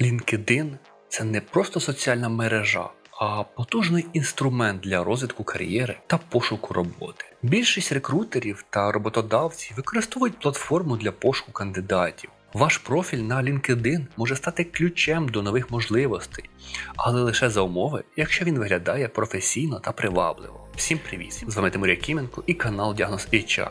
LinkedIn це не просто соціальна мережа, а потужний інструмент для розвитку кар'єри та пошуку роботи. Більшість рекрутерів та роботодавців використовують платформу для пошуку кандидатів. Ваш профіль на LinkedIn може стати ключем до нових можливостей, але лише за умови, якщо він виглядає професійно та привабливо. Всім привіт! З вами Тимур Якименко і канал Діагноз HR.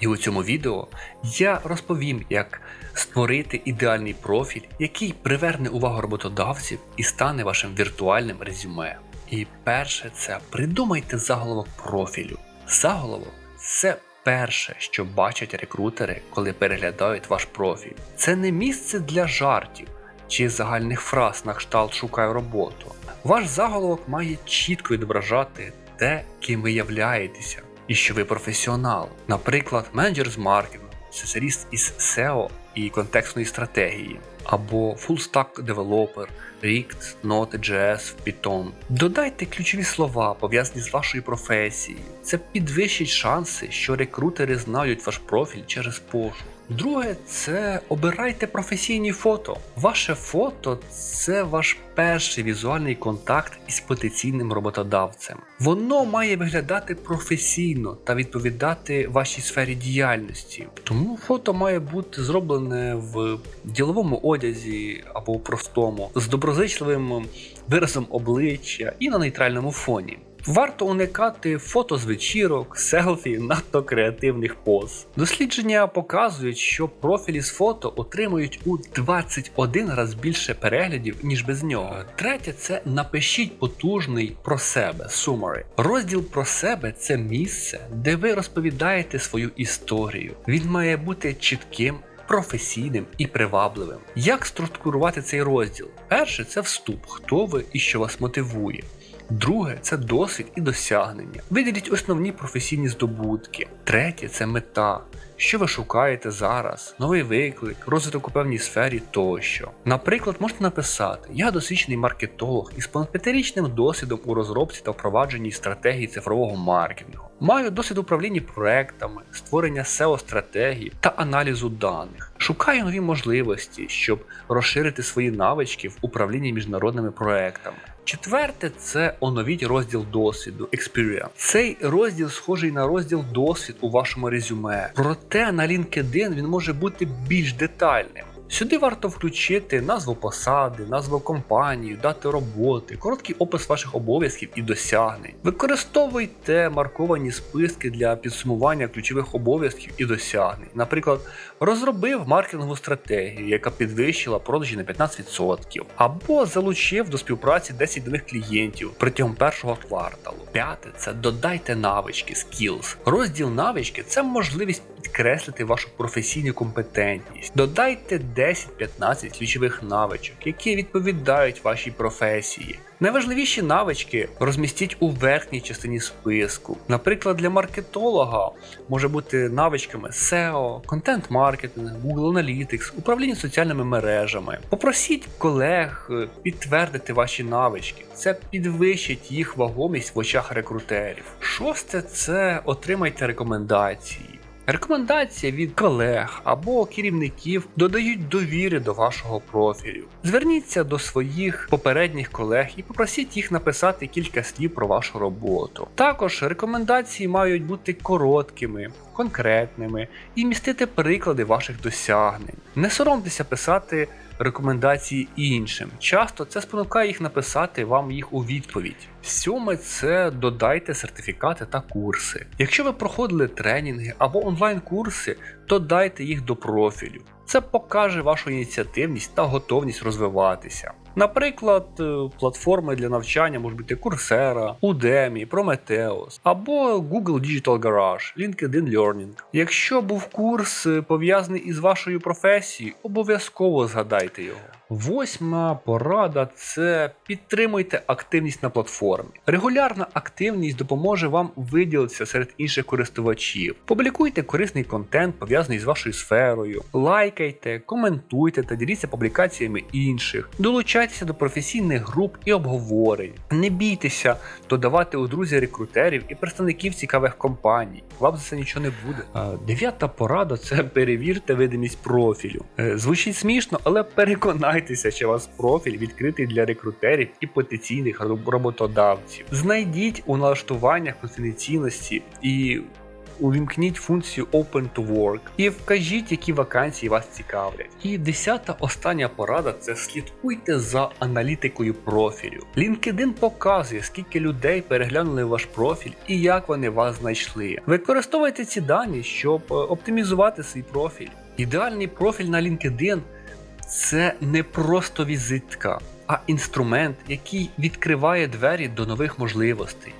І у цьому відео я розповім, як створити ідеальний профіль, який приверне увагу роботодавців і стане вашим віртуальним резюме. І перше це придумайте заголовок профілю. Заголовок це перше, що бачать рекрутери, коли переглядають ваш профіль. Це не місце для жартів чи загальних фраз на кшталт шукаю роботу. Ваш заголовок має чітко відображати те, ким ви являєтеся, і що ви професіонал. Наприклад, менеджер з маркетингу, спеціаліст із SEO і контекстної стратегії, або Full Stack Developer, React, Node.js, Python. Додайте ключові слова, пов'язані з вашою професією. Це підвищить шанси, що рекрутери знають ваш профіль через пошук. Друге, це обирайте професійні фото. Ваше фото це ваш перший візуальний контакт із потенційним роботодавцем. Воно має виглядати професійно та відповідати вашій сфері діяльності. Тому фото має бути зроблене в діловому одязі або простому, з доброзичливим виразом обличчя і на нейтральному фоні. Варто уникати фото з вечірок, селфі, надто креативних поз. Дослідження показують, що профілі з фото отримують у 21 раз більше переглядів, ніж без нього. Третє це напишіть потужний про себе summary. Розділ про себе це місце, де ви розповідаєте свою історію. Він має бути чітким. Професійним і привабливим. Як структурувати цей розділ? Перше це вступ, хто ви і що вас мотивує. Друге це досвід і досягнення. Виділіть основні професійні здобутки. Третє це мета. Що ви шукаєте зараз? Новий виклик, розвиток у певній сфері тощо. Наприклад, можете написати: Я досвідчений маркетолог із понад п'ятирічним досвідом у розробці та впровадженні стратегії цифрового маркетингу. Маю досвід управління проектами, створення SEO-стратегій та аналізу даних. Шукаю нові можливості, щоб розширити свої навички в управлінні міжнародними проектами. Четверте це оновіть розділ досвіду Experience. Цей розділ схожий на розділ досвід у вашому резюме. Проте на LinkedIn він може бути більш детальним. Сюди варто включити назву посади, назву компанії, дати роботи, короткий опис ваших обов'язків і досягнень. Використовуйте марковані списки для підсумування ключових обов'язків і досягнень. Наприклад, розробив маркетингову стратегію, яка підвищила продажі на 15%, або залучив до співпраці 10 нових клієнтів протягом першого кварталу. П'яте це додайте навички, skills. Розділ навички це можливість підкреслити вашу професійну компетентність. Додайте 10-15 ключових навичок, які відповідають вашій професії. Найважливіші навички розмістіть у верхній частині списку. Наприклад, для маркетолога може бути навичками SEO, контент-маркетинг, Google Analytics, управління соціальними мережами. Попросіть колег підтвердити ваші навички. Це підвищить їх вагомість в очах рекрутерів. Шосте це отримайте рекомендації. Рекомендації від колег або керівників додають довіри до вашого профілю. Зверніться до своїх попередніх колег і попросіть їх написати кілька слів про вашу роботу. Також рекомендації мають бути короткими, конкретними і містити приклади ваших досягнень. Не соромтеся писати рекомендації іншим. Часто це спонукає їх написати вам їх у відповідь. Сьоме це додайте сертифікати та курси. Якщо ви проходили тренінги або онлайн-курси, то дайте їх до профілю. Це покаже вашу ініціативність та готовність розвиватися. Наприклад, е, платформи для навчання можуть бути Coursera, Udemy, Prometheus або Google Digital Garage, LinkedIn Learning. Якщо був курс е, пов'язаний із вашою професією, обов'язково згадайте його. Восьма порада це підтримуйте активність на платформі. Регулярна активність допоможе вам виділитися серед інших користувачів. Публікуйте корисний контент, пов'язаний з вашою сферою, лайкайте, коментуйте та діліться публікаціями інших. Долучайтеся до професійних груп і обговорень. Не бійтеся додавати у друзі рекрутерів і представників цікавих компаній. Вам за це нічого не буде. Дев'ята порада це перевірте видимість профілю. Е, Звучить смішно, але переконайтеся, що ваш профіль відкритий для рекрутерів і потенційних роботодавців. Знайдіть у налаштуваннях конфіденційності і увімкніть функцію Open to Work і вкажіть, які вакансії вас цікавлять. І десята остання порада це слідкуйте за аналітикою профілю. LinkedIn показує, скільки людей переглянули ваш профіль і як вони вас знайшли. Використовуйте ці дані, щоб е, оптимізувати свій профіль. Ідеальний профіль на LinkedIn це не просто візитка, а інструмент, який відкриває двері до нових можливостей.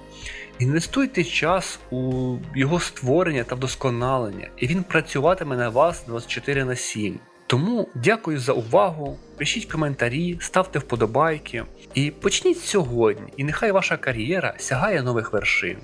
Інвестуйте час у його створення та вдосконалення, і він працюватиме на вас 24 на 7. Тому дякую за увагу. Пишіть коментарі, ставте вподобайки і почніть сьогодні, і нехай ваша кар'єра сягає нових вершин.